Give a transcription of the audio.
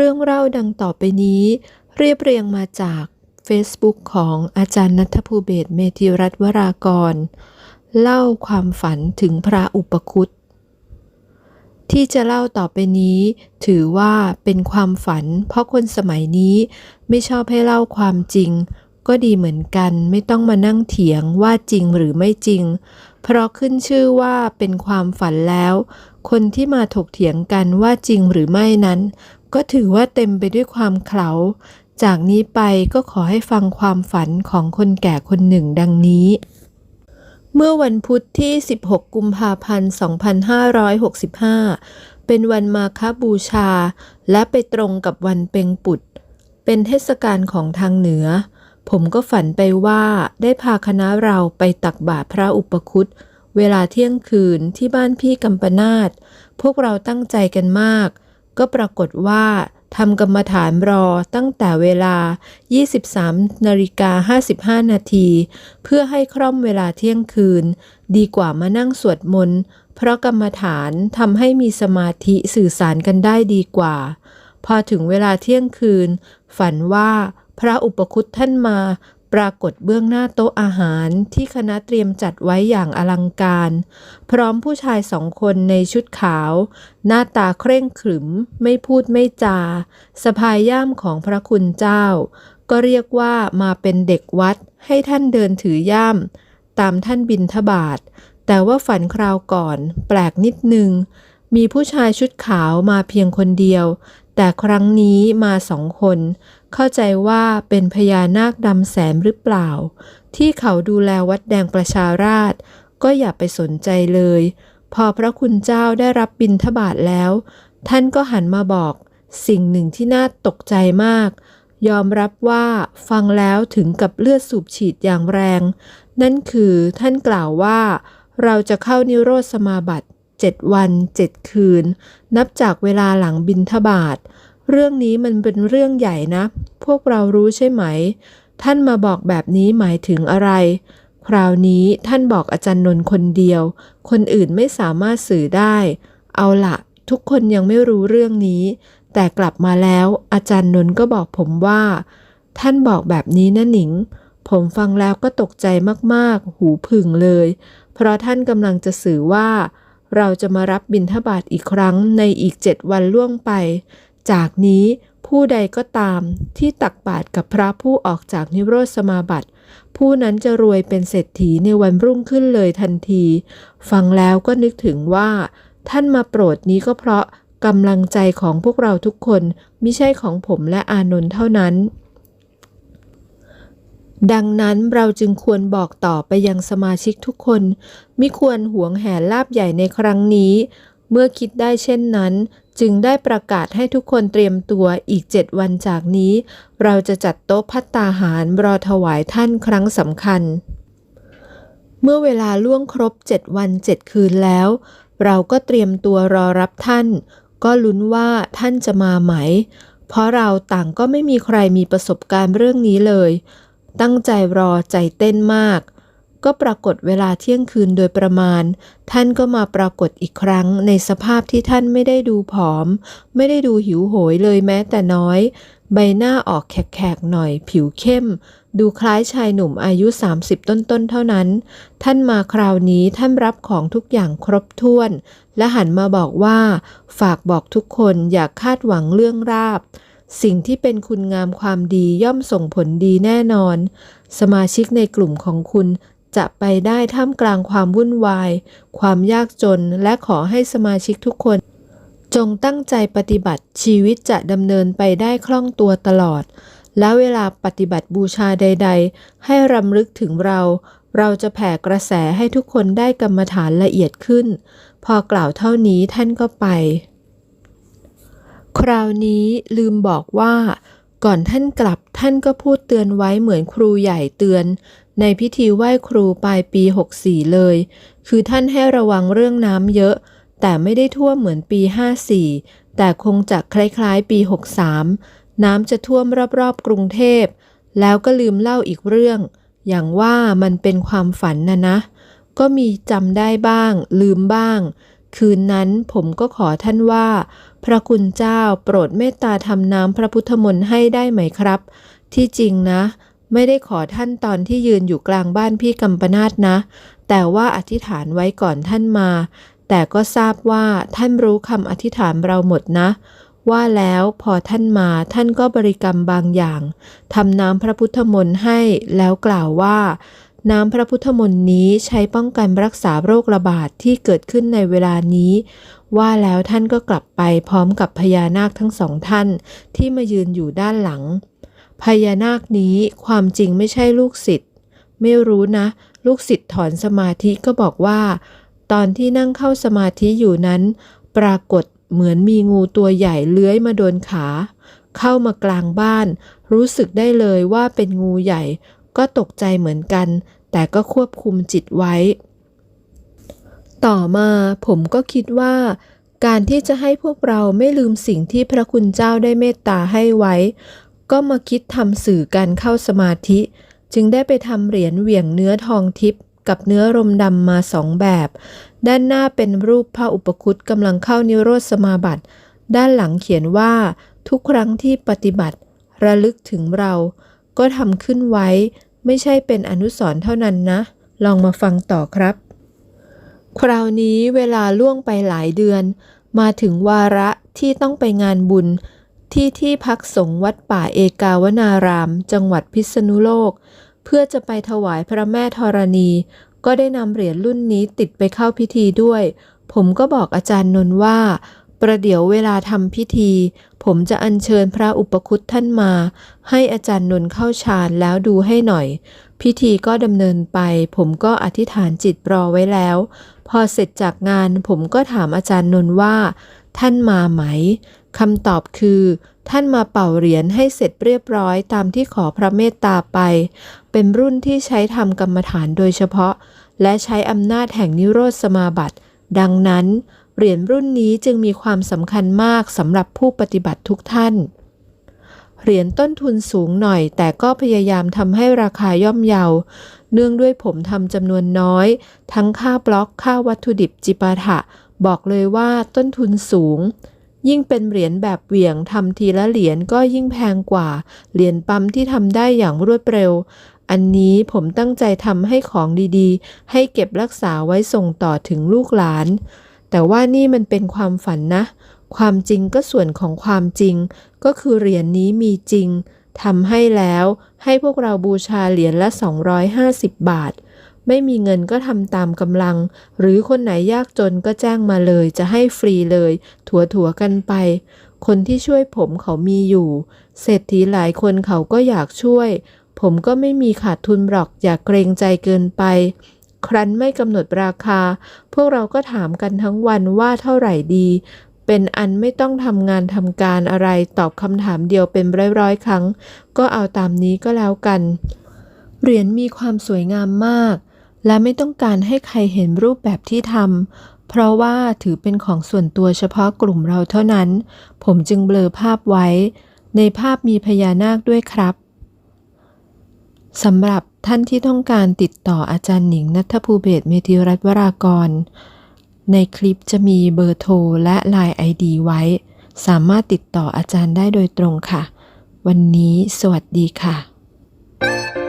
รื่องเล่าดังต่อไปนี้ เรียบเรียงมาจาก Facebook ของอาจารย์นัทภูเบศเมธิรัตน์วรากร เล่าความฝันถึงพระอุปคุตที่จะเล่าต่อไปนี้ ถือว่าเป็นความฝัน เพราะคนสมัยนี้ไม่ชอบให้เล่าความจริง ก็ดีเหมือนกันไม่ต้องมานั่งเถียงว่าจริงหรือไม่จริง เพราะขึ้นชื่อว่าเป็นความฝันแล้ว คนที่มาถกเถียงกันว่าจริงหรือไม่นั้น ก็ถือว่าเต็มไปด้วยความเขลา จากนี้ไปก็ขอให้ฟังความฝันของคนแก่คนหนึ่งดังนี้ เมื่อวันพุธที่ 16 กุมภาพันธ์ 2565 เป็นวันมาคบูชา และไปตรงกับวันเป็งปุด เป็นเทศกาลของทางเหนือ ผมก็ฝันไปว่าได้พาคณะเราไปตักบาตรพระอุปคุตเวลาเที่ยงคืนที่บ้านพี่กัมปนาตพวกเราตั้งใจกันมาก ก็ปรากฏว่าทำกรรมฐานรอตั้งแต่เวลา 23นาฬิกา55 นาที เพื่อให้คร่อมเวลาเที่ยงคืน ดีกว่ามานั่งสวดมนต์ เพราะกรรมฐานทำให้มีสมาธิสื่อสารกันได้ดีกว่า พอถึงเวลาเที่ยงคืน ฝันว่าพระอุปคุตท่านมา ปรากฏเบื้องหน้าโต๊ะอาหารที่คณะเตรียมจัดไว้อย่างอลังการ พร้อมผู้ชายสองคนในชุดขาว หน้าตาเคร่งขรึม ไม่พูดไม่จาสะพายย่ามของพระคุณเจ้า ก็เรียกว่ามาเป็นเด็กวัดให้ท่านเดินถือย่าม ตามท่านบินทบาท แต่ว่าฝันคราวก่อน แปลกนิดนึง มีผู้ชายชุดขาวมาเพียงคนเดียว แต่ครั้งนี้มาสองคน เข้าใจว่าเป็นพญานาคดำแสนหรือเปล่า ที่เขาดูแลวัดแดงประชาราชก็อย่าไปสนใจเลย พอพระคุณเจ้าได้รับบิณฑบาตแล้ว ท่านก็หันมาบอก สิ่งหนึ่งที่น่าตกใจมาก ยอมรับว่าฟังแล้วถึงกับเลือดสูบฉีดอย่างแรง นั่นคือท่านกล่าวว่า เราจะเข้านิโรธสมาบัติเจ็ดวันเจ็ดคืน นับจากเวลาหลังบินทบาท เรื่องนี้มันเป็นเรื่องใหญ่นะ พวกเรารู้ใช่ไหม ท่านมาบอกแบบนี้หมายถึงอะไร คราวนี้ท่านบอกอาจารย์นนท์คนเดียว คนอื่นไม่สามารถสื่อได้ เอาละทุกคนยังไม่รู้เรื่องนี้ แต่กลับมาแล้ว อาจารย์นนท์ก็บอกผมว่า ท่านบอกแบบนี้นะหนิง ผมฟังแล้วก็ตกใจมากๆ หูผึ่งเลย เพราะท่านกำลังจะสื่อว่า เราจะมารับบิณฑบาตอีกครั้งในอีกเจ็ดวันล่วงไป จากนี้ผู้ใดก็ตามที่ตักบาตรกับพระผู้ออกจากนิโรธสมาบัติ ผู้นั้นจะรวยเป็นเศรษฐีในวันรุ่งขึ้นเลยทันที ฟังแล้วก็นึกถึงว่า ท่านมาโปรดนี้ก็เพราะกำลังใจของพวกเราทุกคนไม่ใช่ของผมและอานนท์เท่านั้น ดังนั้นเราจึงควรบอกต่อไปยังสมาชิกทุกคนมิควรหวงแหนลาบใหญ่ในครั้งนี้ เมื่อคิดได้เช่นนั้น จึงได้ประกาศให้ทุกคนเตรียมตัวอีกเจ็ดวันจากนี้ เราจะจัดโต๊ะพัตตาหารรอถวายท่านครั้งสำคัญ เมื่อเวลาล่วงครบเจ็ดวันเจ็ดคืนแล้ว เราก็เตรียมตัวรอรับท่าน ก็ลุ้นว่าท่านจะมาไหม เพราะเราต่างก็ไม่มีใครมีประสบการณ์เรื่องนี้เลย ตั้งใจรอใจเต้นมาก ก็ปรากฏเวลาเที่ยงคืนโดยประมาณ ท่านก็มาปรากฏอีกครั้งในสภาพที่ท่านไม่ได้ดูผอม ไม่ได้ดูหิวโหยเลยแม้แต่น้อย ใบหน้าออกแขกๆหน่อย ผิวเข้ม ดูคล้ายชายหนุ่มอายุ 30 ต้นๆเท่านั้น ท่านมาคราวนี้ท่านรับของทุกอย่างครบถ้วน และหันมาบอกว่า ฝากบอกทุกคนอย่าคาดหวังเรื่องราบสิ่งที่เป็นคุณงามความดีย่อมส่งผลดีแน่นอน สมาชิกในกลุ่มของคุณ จะไปได้ท่ามกลางความวุ่นวาย ความยากจนและขอให้สมาชิกทุกคน จงตั้งใจปฏิบัติชีวิตจะดำเนินไปได้คล่องตัวตลอด และเวลาปฏิบัติบูชาใด ๆ ให้รำลึกถึงเรา เราจะแผ่กระแสให้ทุกคนได้กรรมฐานละเอียดขึ้น พอกล่าวเท่านี้ท่านก็ไป คราวนี้ลืมบอกว่าก่อนท่านกลับท่านก็พูดเตือนไว้เหมือนครูใหญ่เตือน ในพิธีไหว้ครูปลายปี 64 เลย คือท่านให้ระวังเรื่องน้ำเยอะ แต่ไม่ได้ท่วมเหมือนปี 54 แต่คงจะคล้ายๆ ปี 63 น้ำจะท่วมรอบๆ กรุงเทพ แล้วก็ลืมเล่าอีกเรื่อง อย่างว่ามันเป็นความฝันนะนะ ก็มีจำได้บ้าง ลืมบ้าง คืนนั้นผมก็ขอท่านว่า พระคุณเจ้าโปรดเมตตาทำน้ำพระพุทธมนต์ให้ได้ไหมครับ ที่จริงนะ ไม่ได้ขอท่านตอนที่ยืนอยู่กลางบ้านพี่กัมปนาตนะ แต่ว่าอธิษฐานไว้ก่อนท่านมา แต่ก็ทราบว่าท่านรู้คำอธิษฐานเราหมดนะ ว่าแล้วพอท่านมาท่านก็บริกรรมบางอย่างทำน้ำพระพุทธมนต์ให้แล้วกล่าวว่า น้ำพระพุทธมนต์นี้ใช้ป้องกันรักษาโรคระบาดที่เกิดขึ้นในเวลานี้ ว่าแล้วท่านก็กลับไปพร้อมกับพญานาคทั้งสองท่านที่มายืนอยู่ด้านหลัง พญานาคนี้ความจริงไม่ใช่ลูกศิษย์ไม่รู้นะ ลูกศิษย์ถอนสมาธิก็บอกว่า ตอนที่นั่งเข้าสมาธิอยู่นั้น ปรากฏเหมือนมีงูตัวใหญ่เลื้อยมาโดนขา เข้ามากลางบ้าน รู้สึกได้เลยว่าเป็นงูใหญ่ ก็ตกใจเหมือนกัน แต่ก็ควบคุมจิตไว้ ต่อมาผมก็คิดว่า การที่จะให้พวกเราไม่ลืมสิ่งที่พระคุณเจ้าได้เมตตาให้ไว้ ก็มาคิดทำสื่อการเข้าสมาธิ จึงได้ไปทำเหรียญเหวี่ยงเนื้อทองทิพย์กับเนื้อรมดำมาสองแบบ ด้านหน้าเป็นรูปพระอุปคุตกำลังเข้านิโรธสมาบัติด้านหลังเขียนว่าทุกครั้งที่ปฏิบัติ ระลึกถึงเรา ก็ทำขึ้นไว้ ไม่ใช่เป็นอนุสรณ์เท่านั้นนะ ลองมาฟังต่อครับ คราวนี้เวลาล่วงไปหลายเดือน มาถึงวาระที่ต้องไปงานบุญ ที่ที่พักสงฆ์วัดป่าเอกาวนาราม จังหวัดพิษณุโลก เพื่อจะไปถวายพระแม่ธรณี ก็ได้นำเหรียญรุ่นนี้ติดไปเข้าพิธีด้วย ผมก็บอกอาจารย์นนท์ว่า ประเดี๋ยวเวลาทำพิธี ผมจะอัญเชิญพระอุปคุตท่านมา ให้อาจารย์นนท์เข้าฌานแล้วดูให้หน่อย พิธีก็ดำเนินไป ผมก็อธิษฐานจิตรอไว้แล้ว พอเสร็จจากงานผมก็ถามอาจารย์นนท์ว่า ท่านมาไหม คำตอบคือ ท่านมาเป่าเหรียญให้เสร็จเรียบร้อยตามที่ขอพระเมตตาไป เป็นรุ่นที่ใช้ทำกรรมฐานโดยเฉพาะ และใช้อำนาจแห่งนิโรธสมาบัติ ดังนั้น เหรียญรุ่นนี้จึงมีความสำคัญมากสำหรับผู้ปฏิบัติทุกท่าน เหรียญต้นทุนสูงหน่อย แต่ก็พยายามทำให้ราคาย่อมเยา เนื่องด้วยผมทำจำนวนน้อย ทั้งค่าบล็อกค่าวัตถุดิบจิปาถะ บอกเลยว่าต้นทุนสูง ยิ่งเป็นเหรียญแบบเหวี่ยงทำทีละเหรียญก็ยิ่งแพงกว่า เหรียญปั๊มที่ทำได้อย่างรวดเร็ว อันนี้ผมตั้งใจทำให้ของดีๆ ให้เก็บรักษาไว้ส่งต่อถึงลูกหลาน แต่ว่านี่มันเป็นความฝันนะ ความจริงก็ส่วนของความจริง ก็คือเหรียญนี้มีจริงทำให้แล้วให้พวกเราบูชาเหรียญละ 250 บาท ไม่มีเงินก็ทำตามกำลัง หรือคนไหนยากจนก็แจ้งมาเลย จะให้ฟรีเลย ถัวๆกันไป คนที่ช่วยผมเขามีอยู่ เศรษฐีหลายคนเขาก็อยากช่วย ผมก็ไม่มีขาดทุนหรอกอย่ากเกรงใจเกินไป ครั้นไม่กำหนดราคา พวกเราก็ถามกันทั้งวันว่าเท่าไหร่ดี เป็นอันไม่ต้องทำงานทำการอะไรตอบคำถามเดียวเป็นร้อยๆครั้ง ก็เอาตามนี้ก็แล้วกันเหรียญมีความสวยงามมาก และไม่ต้องการให้ใครเห็นรูปแบบที่ทำ เพราะว่าถือเป็นของส่วนตัวเฉพาะกลุ่มเราเท่านั้น ผมจึงเบลอภาพไว้ ในภาพมีพญานาคด้วยครับสำหรับท่านที่ต้องการติดต่ออาจารย์หนิงนัทภูเบศเมธิรัตน์วรากร ในคลิปจะมีเบอร์โทรและ Line ID ไว้ สามารถติดต่ออาจารย์ได้โดยตรงค่ะ วันนี้สวัสดีค่ะ